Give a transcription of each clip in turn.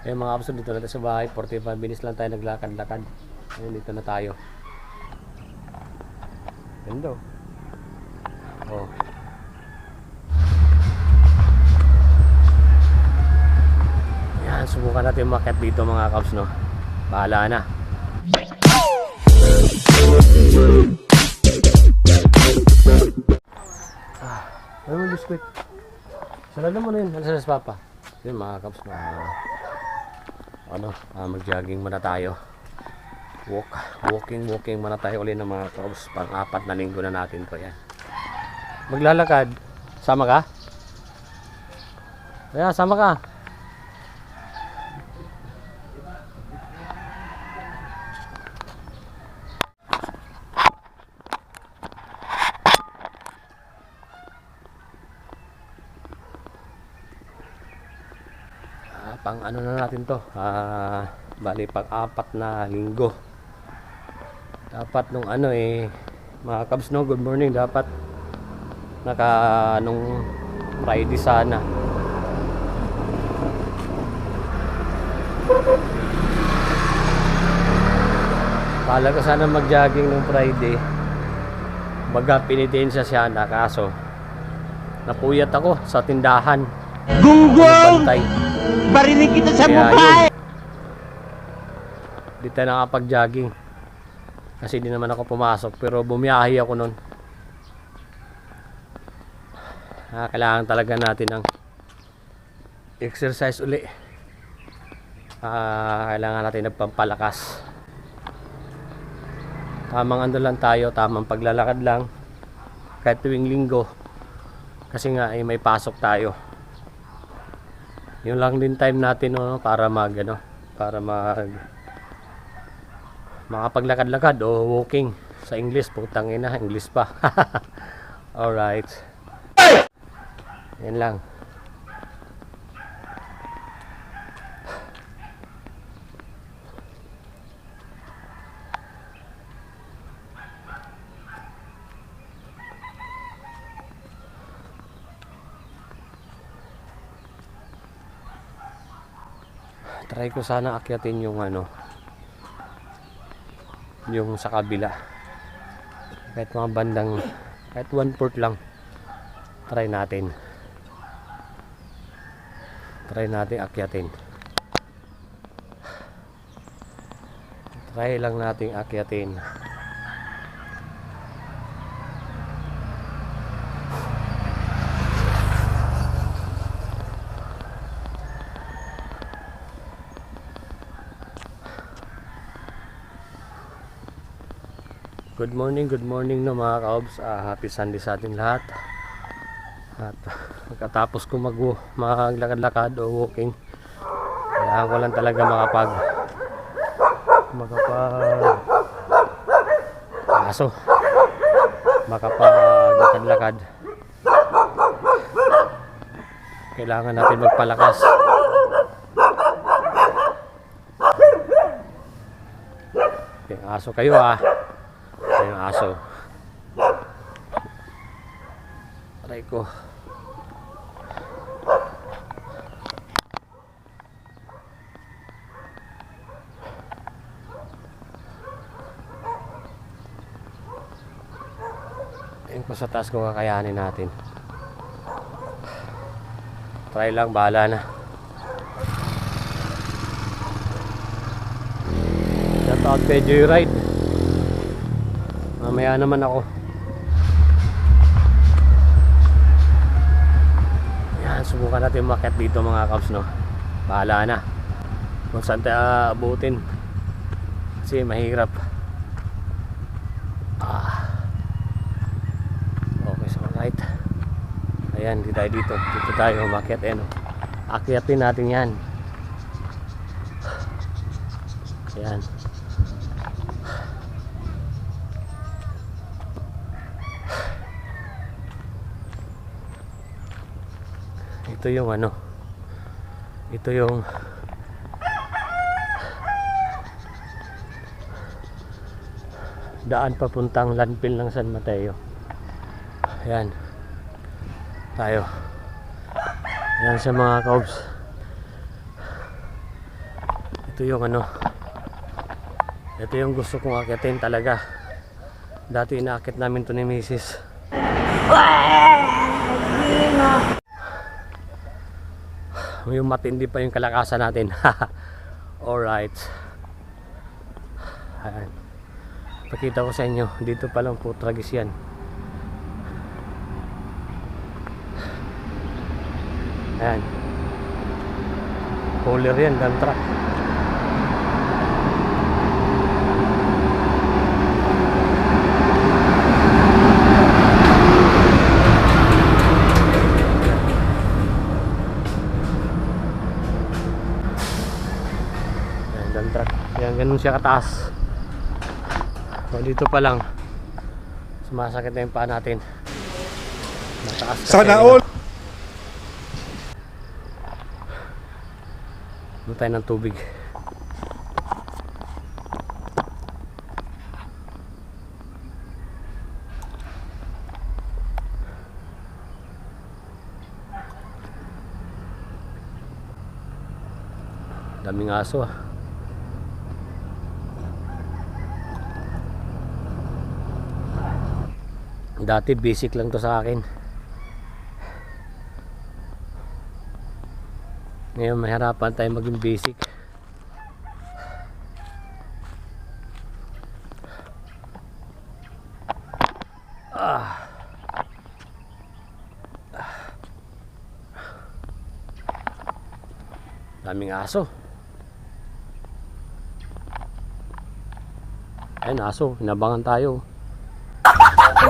Eh mga kapso, dito na sa bahay. 45 minutes lang tayo naglakad-lakad. Ayun, dito na tayo. Ganda oh. Oh. Yan, subukan natin umakyat dito mga kaps, no? Bahala na. Ah, ano mo biskwit? Sarado mo na yun. Ano sa papa? Yun mga kaps, na ano, ah, mag-jogging muna tayo. Walk, walking, walking muna tayo ulit ng mga kaps. Pang-apat na linggo na natin to yan. Maglalakad. Sama ka? Kaya, sama ka. Ah, pang ano na natin to ah, bali pang apat na linggo dapat nung ano eh mga kabs no good morning dapat naka nung Friday sana Kala ko sana mag-jogging nung Friday. Baga pinitin siya siya na kaso napuyat ako sa tindahan. Gunggong! Bantay. Barinig kita sa Kaya mukha eh! Di tayo nakapag-jogging. Kasi di naman ako pumasok. Pero bumiyahe ako nun. Ah, kailangan talaga natin ng exercise uli. Ah, kailangan natin ng pampalakas. Tamang ano lang tayo, tamang paglalakad lang. Kahit tuwing linggo. Kasi nga ay may pasok tayo. Yun lang din time natin no, para mag ano, para mag makapaglakad-lakad o walking. Sa English putang ina English pa. Alright. Yan lang try ko sana akyatin yung ano yung sa kabila. Kahit mga bandang kahit one port lang. Try natin. Try natin akyatin. Try lang nating akyatin Good morning, good morning no mga kaobs. Ah, happy Sunday sa ating lahat. At pagkatapos ko mag maglakad-lakad o walking, kailangan ko lang talaga makapag makapag aso makapag-lakad-lakad. Kailangan natin magpalakas. Yung aso kayo ah. Aso. Aray ko. Ayun ko sa taas ko kakayanin natin. Try lang, bahala na. Shout out kay Joyride. Mamaya naman ako. Yan, subukan natin umakyat dito mga kaps, no? Bahala na. Kung saan tayo abutin. Kasi mahirap. Ah. Okay, so right. Ayan, di tayo dito. Dito tayo umakyat, eh, no? Akyatin natin yan. Ayan. Ito yung ano ito yung daan papuntang landfill ng San Mateo ayan tayo ayan sa mga kaubs Ito yung ano. Ito yung gusto kong akitin talaga. Dati inaakit namin to ni Mrs. Yung matindi pa yung kalakasan natin. Alright. Ayan. Pakita ko sa inyo. Dito pa lang po tragis yan. Ayan. Hauler yan, dump truck. Ayan, dump truck. Ayan, ganun siya kataas. O, dito pa lang. Sumasakit na yung paa natin. Mataas Sana all. Ano tayo ng tubig. Daming aso ah. Dati basic lang to sa akin. Ngayon mahirapan tayo maging basic. Ah. Daming aso. Ayun aso, inabangan tayo. Yung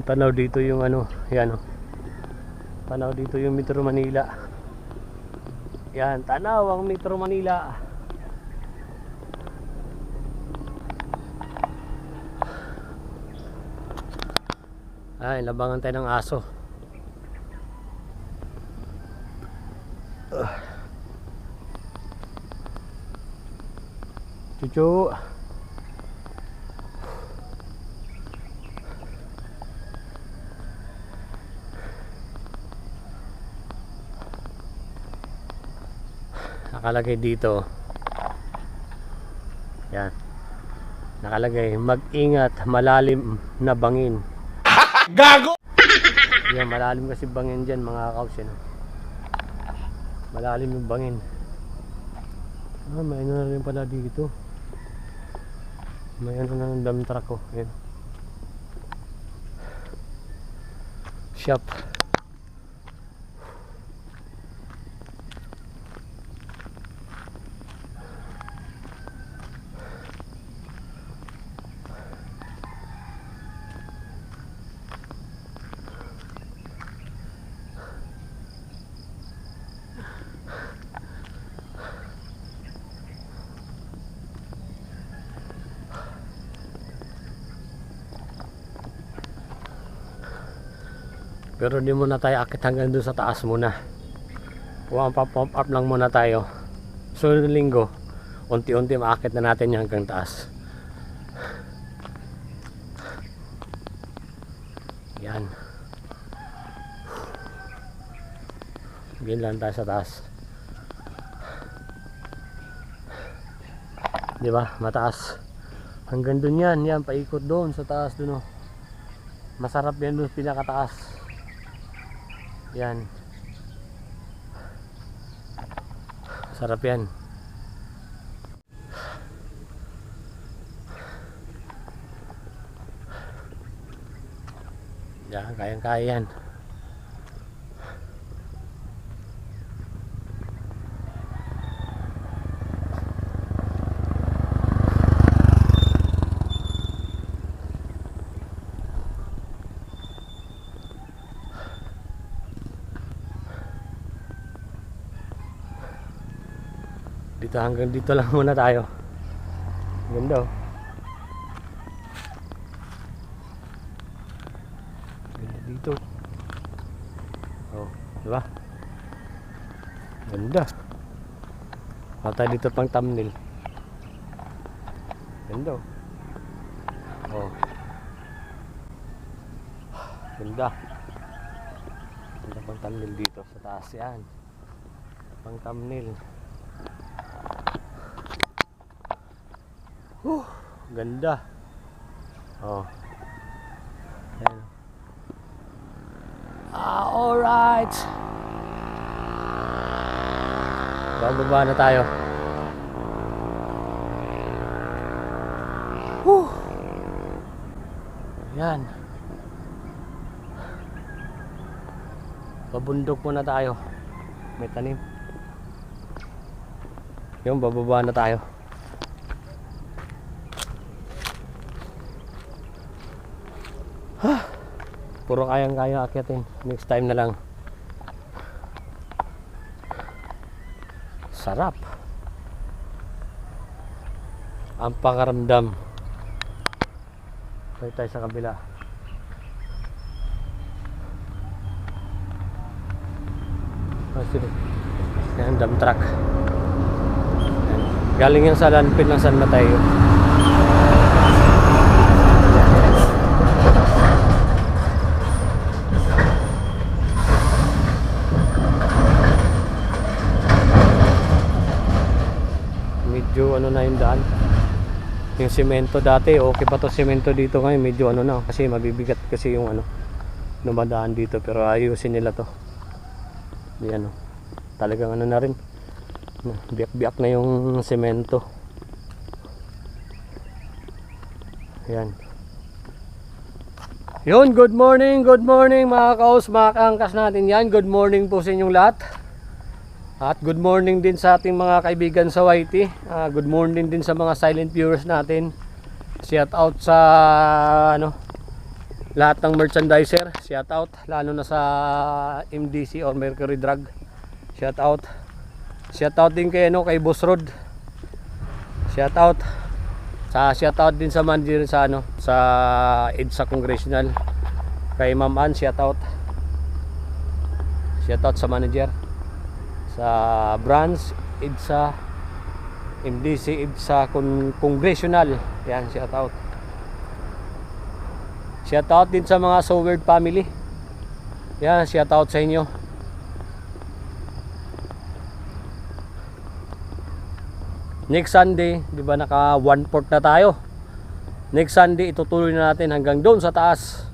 tanaw dito yung ano, yan oh. Tanaw dito yung Metro Manila. Yan, tanaw ang Metro Manila. Ay, labangan tayo ng aso. Ugh. Chuchu. nakalagay dito yan nakalagay mag-ingat malalim na bangin Gago! yan malalim kasi bangin dyan mga kaus yan malalim yung bangin. Ah may ano na rin pala dito. May ano na ng dump truck ko yan shop Pero di muna tayo akit hanggang doon sa taas muna. Puwang pa-pump up lang muna tayo. Sunod linggo, unti-unti maakit na natin yung hanggang taas. Yan. Yan lang tayo sa taas. Di ba? Mataas. Hanggang doon yan. Yan, paikot doon sa taas doon oh. Masarap yan doon pinakataas. Yan. Sarap yan. Yan, kayang-kaya yan. Dito hanggang dito lang muna tayo. Ganda oh. Ganda dito. Oh, di ba? Ganda. Mata dito pang thumbnail. Ganda. oh. Oh. Ganda. Ganda pang thumbnail dito sa taas yan. Pang thumbnail. Huh, ganda. Oh. Ayan. Ah, alright. Bababa na tayo. Whew. Yan. Pabundok muna tayo. May tanim. Yung bababa na tayo. Puro kayang-kaya akyatin. Next time na lang. Sarap. Ang pakaramdam. Tayo tayo sa kabila. Sino? Yan, dump truck. Galing yan sa Lanpin ng San Mateo. medyo ano na yung daan. Yung semento dati okay pa to semento dito ngayon medyo ano na kasi mabibigat kasi yung ano dumadaan dito pero ayusin nila to. Di ano talagang ano na rin. Biyak-biyak na yung semento yan yun good morning good morning mga kaos mga kaangkas natin. Yan good morning po sa inyong lahat at good morning din sa ating mga kaibigan sa YT. Ah, good morning din sa mga silent viewers natin. Shout out sa ano lahat ng merchandiser. Shout out lalo na sa MDC or Mercury Drug. Shout out. Shout out din kay ano kay Boss Rod. Shout out. Sa shout out din sa manager sa ano sa EDSA Congressional. Kay Ma'am Ann shout out. Shout out sa manager sa branch IDSA MDC IDSA Con Congressional yan shout out shout out din sa mga Soward family yan shout out sa inyo next Sunday di ba naka one port na tayo next Sunday itutuloy na natin hanggang doon sa taas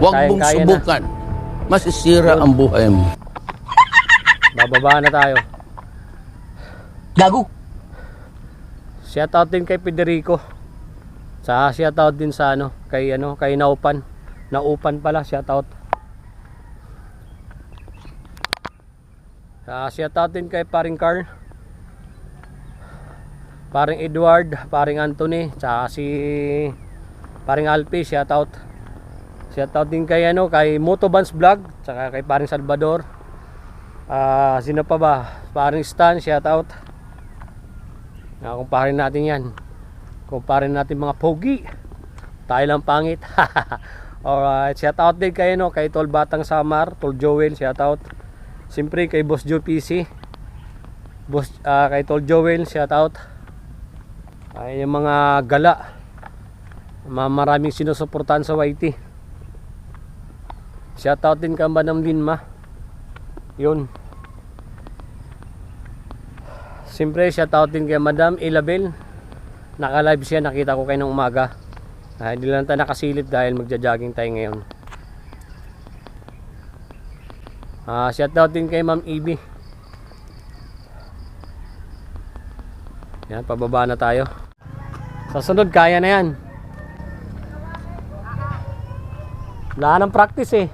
Huwag mong Kayang-kaya na. subukan. Masisira ang buhay mo. Bababa na tayo Gago. Shoutout din kay Federico. Sa shoutout din sa ano, kay ano, kay Naupan. Naupan pala, shoutout. Sa shoutout din kay Paring Carl. Paring Edward, Paring Anthony, tsaka si Paring Alpi, shoutout. Shoutout din kay ano, kay Motobans Vlog, tsaka kay Paring Salvador. Ah, sino pa ba? Paring Stan, shoutout. Na kumparin natin 'yan. Kumparin natin mga pogi. Tayo lang pangit. Alright, shout out din kay no, kay Tol Batang Samar, Tol Joel, shout out. Siyempre kay Boss Joe PC. Boss ah, kay Tol Joel, shout out. Ay yung mga gala. Maraming sinusuportahan sa YT. Shout out din kay Madam Linma. Yun. Siyempre, shoutout din kay Madam Ilabel. Naka-live siya, nakita ko kayo ng umaga. Ah, hindi lang tayo nakasilip dahil magja-jogging tayo ngayon. Ah, shoutout din kay Ma'am Ibi. Yan, pababa na tayo. Sa sunod, kaya na yan. Wala nang practice eh.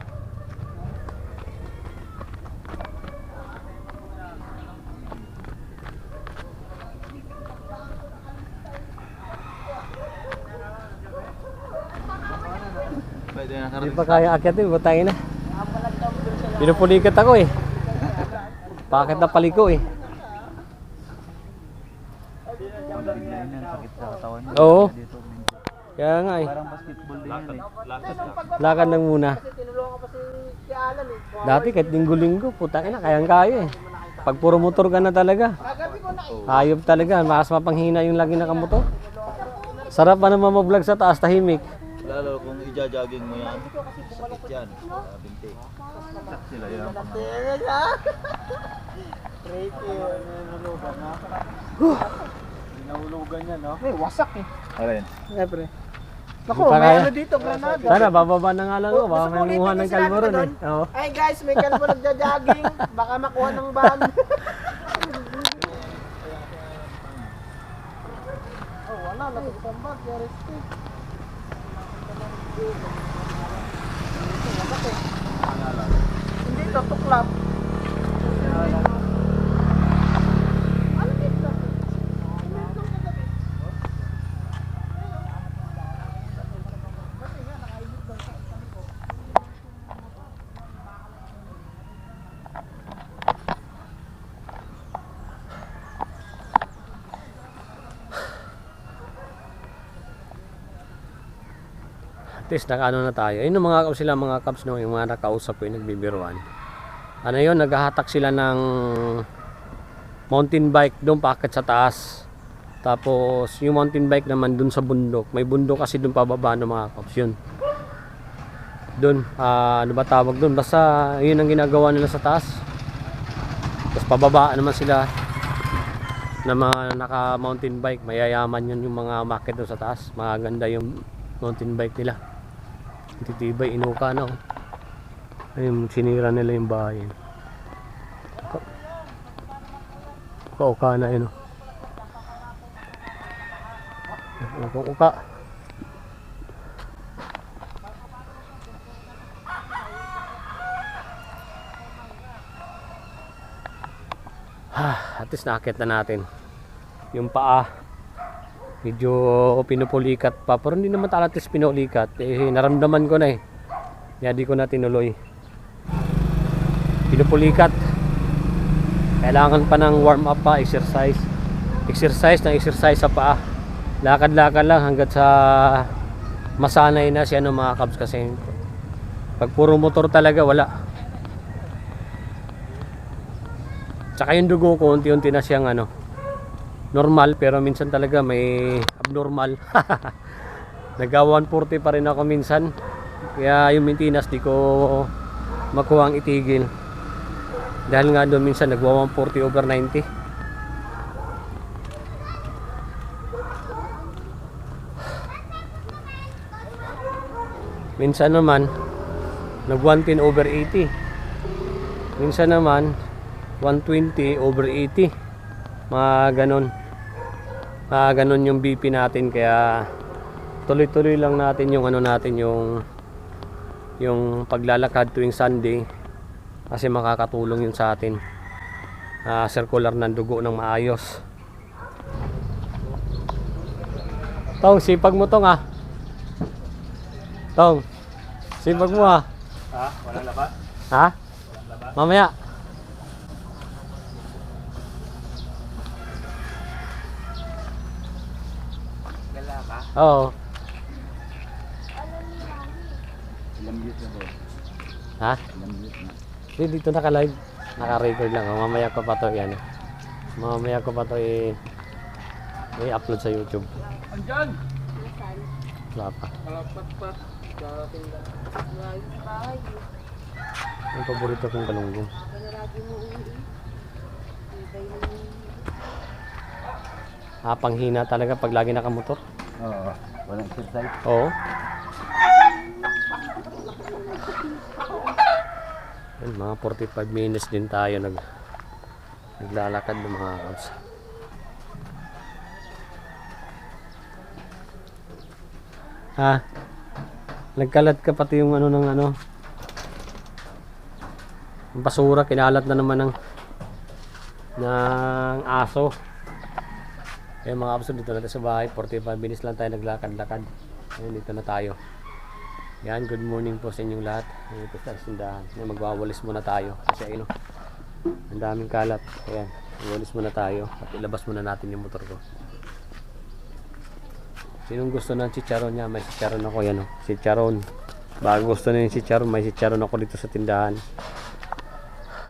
Hindi pa kaya akyatin, butangin na. Pinupulikat ako eh. Bakit na paliko eh. Oo. Kaya nga eh. Lakad lang muna. Dati kahit linggo-linggo, putang ina, kayang kaya eh. Pag puro motor ka na talaga. Ayop talaga. Mas mapanghina yung lagi nakamotor. Sarap pa naman mag-vlog sa taas, tahimik. Lalo kung ija-jogging mo yan, sakit yan. Binti. Sila yan. Nahulugan yan, no? Eh, wasak eh. Alin? Siyempre. Hindi Naku, may kaya. ano dito, granada. Sana, bababa na nga lang ako. Baka Gusto may yung ng ko ron eh. Oo. Ay guys, may kalbo nagja-jogging. Baka makuha ng van. oh, wala. Nagtambag. Yari stick. Hindi to, tuklap. At least nakaano na tayo. Yung mga sila mga Cubs no, yung mga nakausap ko yung nagbibiruan. Ano yun, naghahatak sila ng mountain bike doon paakit sa taas. Tapos yung mountain bike naman doon sa bundok. May bundok kasi doon pababa ng mga Cubs yun. Doon, ah, ano ba tawag doon? Basta yun ang ginagawa nila sa taas. Tapos pababa naman sila na mga naka mountain bike. Mayayaman yun yung mga market doon sa taas. Maganda yung mountain bike nila. Titibay, inuka na. Oh. Ayun, sinira nila yung bahay. Ka- Kauka na yun. Oh. Uka, uka. Ah, at least nakakit na natin. Yung paa, medyo pinupulikat pa. Pero hindi naman talatis pinulikat. Eh, naramdaman ko na eh. Kaya di ko na tinuloy. Pinupulikat. Kailangan pa ng warm up pa, exercise. Exercise ng exercise sa paa. Lakad-lakad lang hanggat sa masanay na siya ng mga cabs kasi pag puro motor talaga wala. Tsaka yung dugo ko unti-unti na siyang ano normal pero minsan talaga may abnormal. Nagka 140 pa rin ako minsan. Kaya yung maintenance di ko makuha ang itigil. Dahil nga doon minsan nagwa 140 over 90. Minsan naman nag 110 over 80. Minsan naman 120 over 80. Mga ganon. Mga ganon yung BP natin kaya tuloy-tuloy lang natin yung ano natin yung yung paglalakad tuwing Sunday kasi makakatulong yun sa atin Ah, circular ng dugo ng maayos Tong, sipag mo tong ah Tong, sipag mo ah Ha? Wala laba? Ha? Mamaya Gala ka? Oo Ilang years na to? Ha? Ilang years na? Hindi, dito naka-live. Naka-record lang. Oh, mamaya ko pa to yan. Mamaya ko pa to i- i-upload sa YouTube. Andyan! Wala pa. Malapat pa. Ang paborito kong galunggong. Ah, panghina talaga pag lagi nakamotor. Oo. Walang exercise. Oo. Yan, mga 45 minutes din tayo nag naglalakad ng mga kaps. Ha? Nagkalat ka pati yung ano ng ano. Basura kinalat na naman ng ng aso. Kaya mga kapso dito natin sa bahay, 45 minutes lang tayo naglakad-lakad. Ayun, dito na tayo. Yan, good morning po sa inyong lahat. Ayun po sa sindahan. Ngayon, magwawalis muna tayo. Kasi ayun, oh, ang daming kalat. Ayan, wawalis muna tayo. At ilabas muna natin yung motor ko. Sinong gusto ng chicharon niya? May chicharon ako yan. Oh. Chicharon. Bago gusto na yung chicharon, may chicharon ako dito sa tindahan.